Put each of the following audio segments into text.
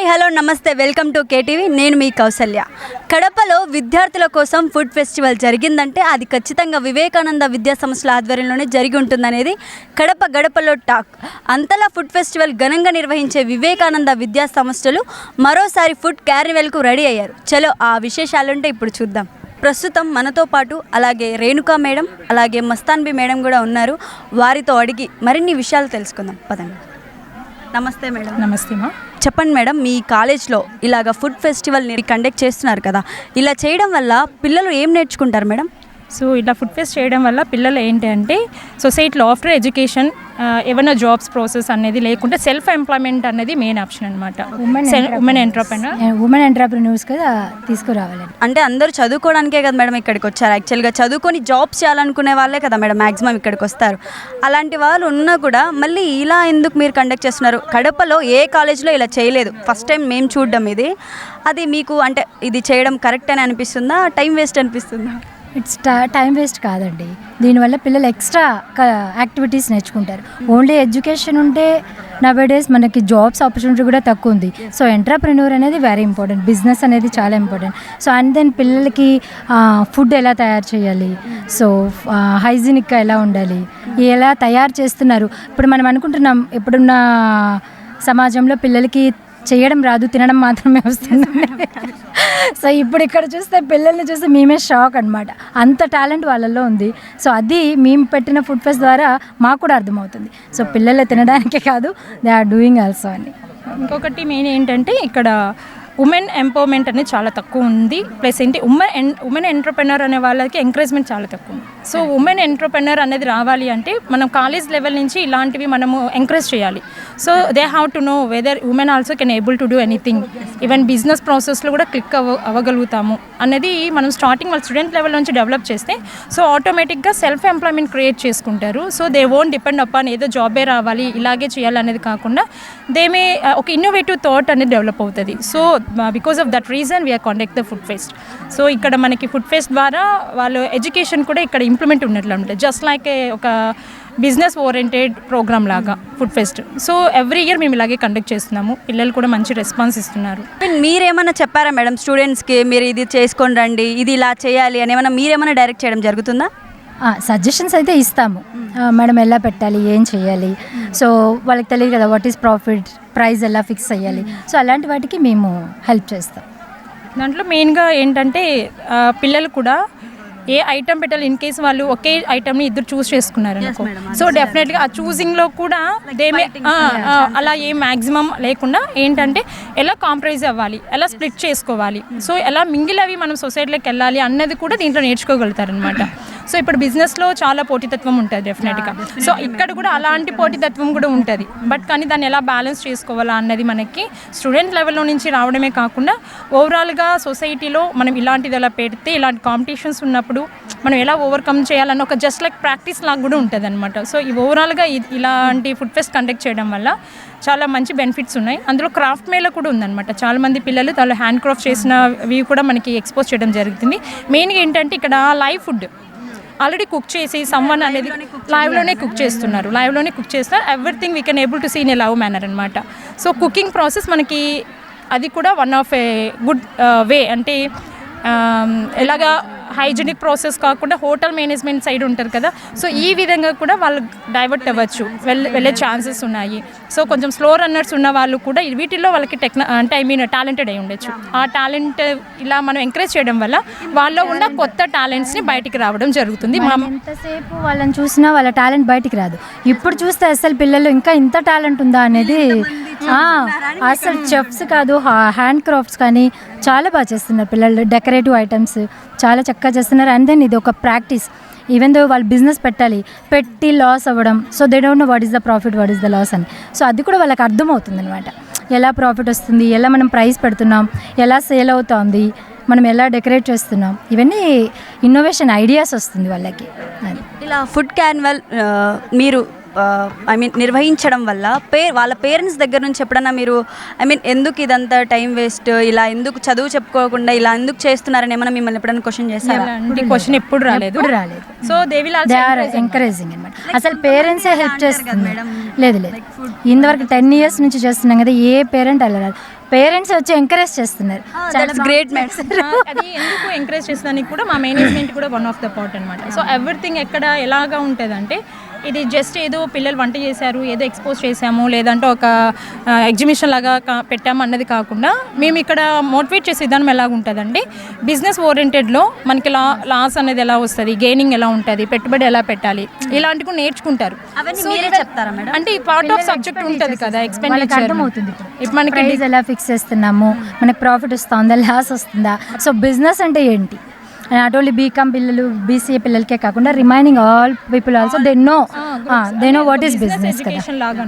Hi hello namaste welcome to KTV. నేను మీ కౌసల్య. కడపలో విద్యార్థుల కోసం ఫుడ్ ఫెస్టివల్ జరిగిందంటే అది ఖచ్చితంగా వివేకానంద విద్యా సంస్థల ఆధ్వర్యంలోనే జరిగి ఉంటుందనేది కడప గడపలో టాక్. అంతలా ఫుడ్ ఫెస్టివల్ ఘనంగా నిర్వహించే వివేకానంద విద్యా సంస్థలు మరోసారి ఫుడ్ క్యారివెల్కు రెడీ అయ్యారు. చలో ఆ విశేషాలుంటే ఇప్పుడు చూద్దాం. ప్రస్తుతం మనతో పాటు అలాగే రేణుకా మేడం అలాగే మస్తాన్బి మేడం కూడా ఉన్నారు. వారితో అడిగి మరిన్ని విషయాలు తెలుసుకుందాం. పదండి. నమస్తే మేడం. నమస్తే మా. చెప్పండి మేడం మీ కాలేజ్లో ఇలాగ ఫుడ్ ఫెస్టివల్ని కండక్ట్ చేస్తున్నారు కదా ఇలా చేయడం వల్ల పిల్లలు ఏం నేర్చుకుంటారు మేడం? సో ఇలా ఫుడ్ ఫెస్ట్ చేయడం వల్ల పిల్లలు ఏంటి అంటే సొసైటీలో ఆఫ్టర్ ఎడ్యుకేషన్ ఏమైనా జాబ్స్ ప్రాసెస్ అనేది లేకుంటే సెల్ఫ్ ఎంప్లాయ్మెంట్ అనేది మెయిన్ ఆప్షన్ అనమాట ఉమెన్ ఎంటర్ప్రెనర్ ఉమెన్ ఎంటర్ప్రిన్యూర్స్గా తీసుకురావాలండి అంటే అందరూ చదువుకోవడానికే కదా మేడం ఇక్కడికి వచ్చారు. యాక్చువల్గా చదువుకొని జాబ్స్ చేయాలనుకునే వాళ్ళే కదా మేడం మ్యాక్సిమం ఇక్కడికి వస్తారు. అలాంటి వాళ్ళు ఉన్నా కూడా మళ్ళీ ఇలా ఎందుకు మీరు కండక్ట్ చేస్తున్నారు? కడపలో ఏ కాలేజ్లో ఇలా చేయలేదు? ఫస్ట్ టైం మేము చూడడం ఇది. అది మీకు అంటే ఇది చేయడం కరెక్ట్ అని అనిపిస్తుందా? టైం వేస్ట్ అనిపిస్తుందా? ఇట్స్ టైం వేస్ట్ కాదండి. దీనివల్ల పిల్లలు ఎక్స్ట్రా యాక్టివిటీస్ నేర్చుకుంటారు. ఓన్లీ ఎడ్యుకేషన్ ఉంటే డేస్ మనకి జాబ్స్ ఆపర్చునిటీ కూడా తక్కువ ఉంది. సో ఎంటర్ప్రెన్యూర్ అనేది వెరీ ఇంపార్టెంట్ బిజినెస్ అనేది చాలా ఇంపార్టెంట్ సో అండ్ దెన్ పిల్లలకి ఫుడ్ ఎలా తయారు చేయాలి? సో హైజీనిక్గా ఎలా ఉండాలి? ఎలా తయారు చేస్తున్నారు? ఇప్పుడు మనం అనుకుంటున్నాం ఇప్పుడున్న సమాజంలో పిల్లలకి చేయడం రాదు తినడం మాత్రమే వస్తుంది. సో ఇప్పుడు ఇక్కడ చూస్తే పిల్లల్ని చూస్తే మేమే షాక్ అనమాట అంత టాలెంట్ వాళ్ళల్లో ఉంది. సో అది మేము పెట్టిన ఫుడ్ ఫెస్ట్ ద్వారా మాకు కూడా అర్థమవుతుంది. సో పిల్లలు తినడానికే కాదు దే ఆర్ డూయింగ్ ఆల్సో అని. ఇంకొకటి మెయిన్ ఏంటంటే ఇక్కడ ఉమెన్ ఎంపవర్మెంట్ అనేది చాలా తక్కువ ఉంది. ప్లస్ ఏంటి ఉమెన్ ఉమెన్ ఎంటర్ప్రెనర్ అనే వాళ్ళకి ఎంకరేజ్మెంట్ చాలా తక్కువ ఉంది. సో ఉమెన్ ఎంటర్ప్రెనర్ అనేది రావాలి అంటే మనం కాలేజ్ లెవెల్ నుంచి ఇలాంటివి మనము ఎంకరేజ్ చేయాలి. So they have to know whether women also can able to do anything. Even business ప్రాసెస్లో కూడా క్లిక్ అవ్వ అవ్వగలుగుతాము అనేది మనం స్టార్టింగ్ వాళ్ళ స్టూడెంట్ లెవెల్ నుంచి డెవలప్ చేస్తే సో ఆటోమేటిక్గా సెల్ఫ్ ఎంప్లాయ్మెంట్ క్రియేట్ చేసుకుంటారు. So they own depend upon ఏదో జాబే రావాలి ఇలాగే చేయాలి అనేది కాకుండా దే మే ఒక ఇన్నోవేటివ్ థాట్ అనేది డెవలప్ అవుతుంది. So because of that reason we are conduct the food fest so ఇక్కడ మనకి ఫుడ్ ఫెస్ట్ ద్వారా వాళ్ళు ఎడ్యుకేషన్ కూడా ఇక్కడ ఇంప్లిమెంట్ ఉన్నట్లు అనమాట జస్ట్ లైక్ ఒక బిజినెస్ ఓరియంటెడ్ ప్రోగ్రామ్ లాగా food fest so every year మేము ఇలాగే కండక్ట్ చేస్తున్నాము. పిల్లలు కూడా మంచి రెస్పాన్స్ ఇస్తున్నారు. మీరేమైనా చెప్పారా మేడం స్టూడెంట్స్కి మీరు ఇది చేసుకొని రండి ఇది ఇలా చేయాలి అని ఏమైనా మీరేమైనా డైరెక్ట్ చేయడం జరుగుతుందా? సజెషన్స్ అయితే ఇస్తాము. మేడం ఎలా పెట్టాలి ఏం చేయాలి? సో వాళ్ళకి తెలియదు కదా వాట్ ఈస్ ప్రాఫిట్ ప్రైస్ ఎలా ఫిక్స్ అయ్యాలి సో అలాంటి వాటికి మేము హెల్ప్ చేస్తాం. దాంట్లో మెయిన్గా ఏంటంటే పిల్లలు కూడా ఏ ఐటమ్ పెట్టాలి ఇన్ కేస్ వాళ్ళు ఒకే ఐటమ్ని ఇద్దరు చూస్ చేసుకున్నారు అనుకో. సో డెఫినెట్గా ఆ చూసింగ్లో కూడా దేమే అలా ఏ మ్యాక్సిమం లేకుండా ఏంటంటే ఎలా కాంప్రమైజ్ అవ్వాలి ఎలా స్ప్లిట్ చేసుకోవాలి. సో ఎలా మింగిల్ అవి మనం సొసైటీలోకి వెళ్ళాలి అన్నది కూడా దీంట్లో నేర్చుకోగలుగుతారు అనమాట సో ఇప్పుడు బిజినెస్లో చాలా పోటీతత్వం ఉంటుంది డెఫినెట్గా సో ఇక్కడ కూడా అలాంటి పోటీతత్వం కూడా ఉంటుంది. బట్ కానీ దాన్ని ఎలా బ్యాలెన్స్ చేసుకోవాలా అన్నది మనకి స్టూడెంట్ లెవెల్లో నుంచి రావడమే కాకుండా ఓవరాల్గా సొసైటీలో మనం ఇలాంటిది ఎలా పెడితే ఇలాంటి కాంపిటీషన్స్ ఉన్నప్పుడు మనం ఎలా ఓవర్కమ్ చేయాలన్న ఒక జస్ట్ లైక్ ప్రాక్టీస్ లాగా కూడా ఉంటుంది అనమాట సో ఈ ఓవరాల్గా ఇలాంటి ఫుడ్ ఫెస్ట్ కండక్ట్ చేయడం వల్ల చాలా మంచి బెనిఫిట్స్ ఉన్నాయి. అందులో క్రాఫ్ట్ మేళ కూడా ఉందన్నమాట. చాలా మంది పిల్లలు వాళ్ళు హ్యాండ్ క్రాఫ్ట్ చేసినవి కూడా మనకి ఎక్స్పోజ్ చేయడం జరుగుతుంది. మెయిన్గా ఏంటంటే ఇక్కడ లైవ్ ఫుడ్ ఆల్రెడీ కుక్ చేసి సమ్వన్ అనేది లైవ్లోనే కుక్ చేస్తున్నారు. లైవ్లోనే కుక్ చేస్తున్నారు. Everything we can able to seen a love manner అనమాట సో కుకింగ్ ప్రాసెస్ మనకి అది కూడా one of a good way అంటే um, ఎలాగా హైజీనిక్ ప్రాసెస్ కాకుండా హోటల్ మేనేజ్మెంట్ సైడ్ ఉంటారు కదా. సో ఈ విధంగా కూడా వాళ్ళు డైవర్ట్ అవ్వచ్చు. వెళ్ళ వెళ్ళే ఛాన్సెస్ ఉన్నాయి. సో కొంచెం స్లో రన్నర్స్ ఉన్న వాళ్ళు కూడా వీటిల్లో వాళ్ళకి టెక్న అంటే ఐ మీన్ టాలెంటెడ్ అయి ఉండొచ్చు. ఆ టాలెంట్ ఇలా మనం ఎంకరేజ్ చేయడం వల్ల వాళ్ళలో ఉన్న కొత్త టాలెంట్స్ని బయటికి రావడం జరుగుతుంది. ఎంతసేపు వాళ్ళని చూసినా వాళ్ళ టాలెంట్ బయటికి రాదు. ఇప్పుడు చూస్తే అసలు పిల్లలు ఇంకా ఇంత టాలెంట్ ఉందా అనేది అసలు చెఫ్స్ కాదు హ్యాండ్ క్రాఫ్ట్స్ కానీ చాలా బాగా చేస్తున్నారు పిల్లలు. డెకరేటివ్ ఐటమ్స్ చాలా చక్కగా చేస్తున్నారు. అండ్ దెన్ ఇది ఒక ప్రాక్టీస్. ఈవెన్ దో వాళ్ళు బిజినెస్ పెట్టాలి పెట్టి లాస్ అవ్వడం so they don't know what is the profit what is the loss అని. సో అది కూడా వాళ్ళకి అర్థమవుతుంది అనమాట ఎలా ప్రాఫిట్ వస్తుంది ఎలా మనం ప్రైస్ పెడుతున్నాం ఎలా సేల్ అవుతుంది మనం ఎలా డెకరేట్ చేస్తున్నాం ఇవన్నీ ఇన్నోవేషన్ ఐడియాస్ వస్తుంది వాళ్ళకి. ఇలా ఫుడ్ క్యాన్వల్ మీరు ఐ మీన్ నిర్వహించడం వల్ల పే వాళ్ళ పేరెంట్స్ దగ్గర నుంచి ఎప్పుడన్నా మీరు ఐ మీన్ ఎందుకు ఇదంతా టైం వేస్ట్ ఇలా ఎందుకు చదువు చెప్పుకోకుండా ఇలా ఎందుకు చేస్తున్నారని ఏమైనా మిమ్మల్ని ఎప్పుడైనా క్వశ్చన్ చేస్తారా క్వశ్చన్ ఎప్పుడు రాలేదు. రాలేదు. సో దే విల్ ఎంకరేజింగ్ అనమాట అసలు పేరెంట్సే హెల్ప్ చేస్తుంది లేదు లేదు. ఇంతవరకు టెన్ ఇయర్స్ నుంచి చేస్తున్నాం కదా ఏ పేరెంట్ అలా రాదు. పేరెంట్స్ వచ్చి ఎంకరేజ్ చేస్తున్నారు. చాలా గ్రేట్ మ్యామ్ ఆ, అది ఎందుకు ఎంకరేజ్ చేసేదానికి కూడా మా మేనేజ్మెంట్ కూడా వన్ ఆఫ్ ద పార్ట్ అనమాట సో ఎవ్రీథింగ్ ఎక్కడ ఎలాగా ఉంటుందంటే ఇది జస్ట్ ఏదో పిల్లలు వంట చేశారు ఏదో ఎక్స్పోజ్ చేసాము లేదంటే ఒక ఎగ్జిబిషన్ లాగా పెట్టాము అన్నది కాకుండా మేము ఇక్కడ మోటివేట్ చేసే విధానం ఎలాగ ఉంటుందంటే బిజినెస్ ఓరియంటెడ్లో మనకి లా లాస్ అనేది ఎలా వస్తుంది గెయినింగ్ ఎలా ఉంటుంది పెట్టుబడి ఎలా పెట్టాలి ఇలాంటివి కూడా నేర్చుకుంటారు? అంటే ఈ పార్ట్ ఆఫ్ సబ్జెక్ట్ ఉంటుంది కదా ఎక్స్పెండిచర్ ఇప్పుడు. మనకి ఎలా ఫిక్స్ చేస్తున్నాము మనకి ప్రాఫిట్ వస్తుందా లాస్ వస్తుందా. సో బిజినెస్ అంటే ఏంటి? నాట్ ఓన్లీ బీకామ్ పిల్లలు బీసీఏ పిల్లలకే కాకుండా remaining all people also they know they know what is business లాగా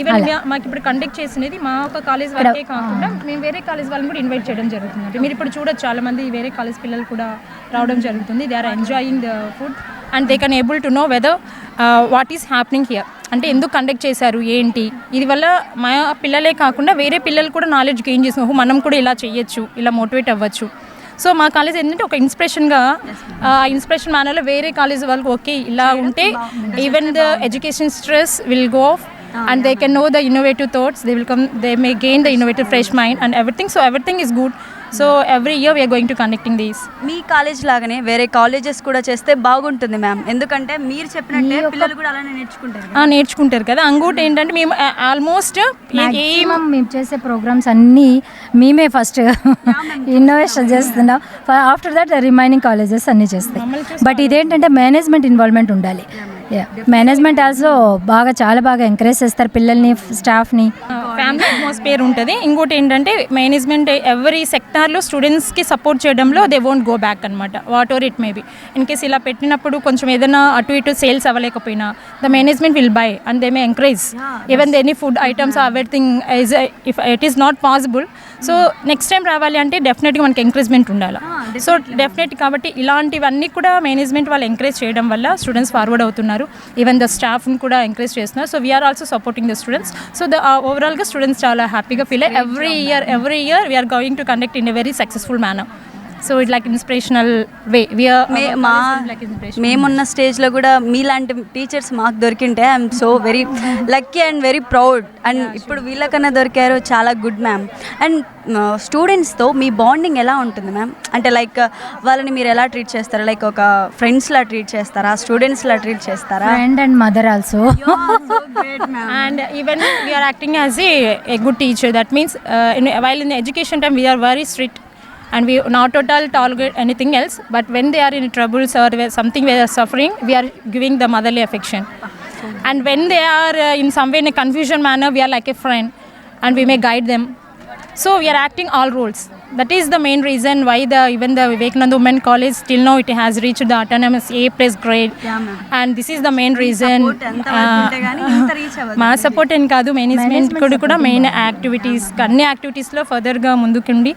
ఈవెన్ మాకు ఇప్పుడు కండక్ట్ చేసినది మా ఒక కాలేజ్ వరకే కాకుండా మేము వేరే కాలేజ్ వాళ్ళని కూడా ఇన్వైట్ చేయడం జరుగుతుంది. అంటే మీరు ఇప్పుడు చూడొచ్చు చాలా మంది వేరే కాలేజ్ పిల్లలు కూడా రావడం జరుగుతుంది. They are enjoying the food and they can able to know whether what is happening here అంటే ఎందుకు కండక్ట్ చేశారు ఏంటి? ఇది వల్ల మా పిల్లలే కాకుండా వేరే పిల్లలు కూడా నాలెడ్జ్ గెయిన్ చేసిన "ఓహో, మనం కూడా ఇలా చేయొచ్చు ఇలా మోటివేట్ అవ్వచ్చు. సో మా కాలేజ్ ఏంటంటే ఒక ఇన్స్పిరేషన్గా ఆ ఇన్స్పిరేషన్ మేనర్లో వేరే కాలేజ్ వాళ్ళకి ఓకే ఇలా ఉంటే even the education stress will go off and they can know the innovative thoughts they will come they may gain the innovative fresh mind and everything so everything is good so every year we are going to connecting these me college లాగానే వేరే colleges కూడా చేస్తే బాగుంటుంది ma'am ఎందుకంటే మీరు చెప్పినట్టే పిల్లలు కూడా అలానే నేర్చుకుంటారు కదా. నేర్చుకుంటారు కదా. ఇంకోటి ఏంటంటే మేము ఆల్మోస్ట్ మాక్సిమం మేము చేసే ప్రోగ్రామ్స్ అన్నీ మేమే ఫస్ట్ ఇన్నోవేషన్ చేస్తున్నాం. ఆఫ్టర్ దట్ రిమైనింగ్ కాలేజెస్ అన్నీ చేస్తాయి. బట్ ఇదేంటంటే మేనేజ్మెంట్ ఇన్వాల్వ్మెంట్ ఉండాలి. మేనేజ్మెంట్ ఆల్సో బాగా చాలా బాగా ఎంకరేజ్ చేస్తారు పిల్లల్ని స్టాఫ్ని ఫ్యామిలీ అట్మాస్ఫియర్ ఉంటుంది. ఇంకోటి ఏంటంటే మేనేజ్మెంట్ ఎవరీ సెక్టార్లో స్టూడెంట్స్కి సపోర్ట్ చేయడంలో దే వోంట్ గో బ్యాక్ అనమాట whatever it maybe in case ఇలా పెట్టినప్పుడు కొంచెం ఏదైనా అటు ఇటు sales అవ్వలేకపోయినా the management will buy and they may encourage even any food items everything is if it is not possible so next time రావాలి అంటే డెఫినెట్గా మనకి ఎంకరేజ్మెంట్ ఉండాలి. సో డెఫినెట్ కాబట్టి ఇలాంటివన్నీ కూడా మేనేజ్మెంట్ వాళ్ళు ఎంకరేజ్ చేయడం వల్ల స్టూడెంట్స్ ఫార్వర్డ్ అవుతున్నారు. ఈవెన్ ద స్టాఫ్ని కూడా ఎంకరేజ్ చేస్తున్నారు. So we're also supporting the students so the ఓవరాల్గా స్టూడెంట్స్ చాలా హ్యాపీగా ఫీల్ అయ్యి every year every year we're going to conduct in a very successful manner so it like inspirational way we're మే మా మేమున్న స్టేజ్లో కూడా మీలాంటి టీచర్స్ మాకు దొరికింటే I'm so very lucky and very proud and ఇప్పుడు వీళ్ళకన్నా దొరికారు చాలా గుడ్ మ్యామ్ అండ్ స్టూడెంట్స్తో మీ బాండింగ్ ఎలా ఉంటుంది మ్యామ్ అంటే లైక్ వాళ్ళని మీరు ఎలా ట్రీట్ చేస్తారా? లైక్ ఒక ఫ్రెండ్స్లా ట్రీట్ చేస్తారా? స్టూడెంట్స్లా ట్రీట్ చేస్తారా? Friend and mother also and even we are acting as a, a good teacher. That means uh, in, while in the and we not at all tolerate anything else but when they are in troubles or something where they are suffering we are giving the motherly affection. And when they are uh, in some way in a confusion manner we are like a friend and we may guide them so we are acting all roles that is the main reason why the even the Vivekananda Women College till now it has reached the autonomous A plus grade and this is the main reason. మా support అని కాదు management కూడా కూడా main activities అన్ని యాక్టివిటీస్లో ఫర్దర్గా ముందుకుండి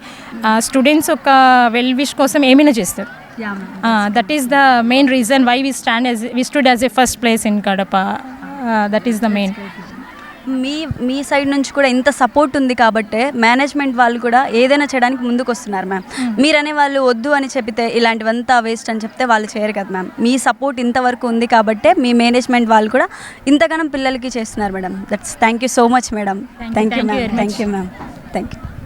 students ఒక వెల్ విష్ కోసం ఏమైనా చేస్తారు. That is the main reason why we stand as we stood as a first place in Kadapa that is the main మీ మీ సైడ్ నుంచి కూడా ఇంత సపోర్ట్ ఉంది కాబట్టే మేనేజ్మెంట్ వాళ్ళు కూడా ఏదైనా చేయడానికి ముందుకు వస్తున్నారు మ్యామ్ మీరనే వాళ్ళు వద్దు అని చెప్తే ఇలాంటివంతా వేస్ట్ అని చెప్తే వాళ్ళు చేయరు కదా మ్యామ్ మీ సపోర్ట్ ఇంతవరకు ఉంది కాబట్టే మీ మేనేజ్మెంట్ వాళ్ళు కూడా ఇంతగానం పిల్లలకి చేస్తున్నారు madam that's thank you so much madam thank you ma'am thank you ma'am thank you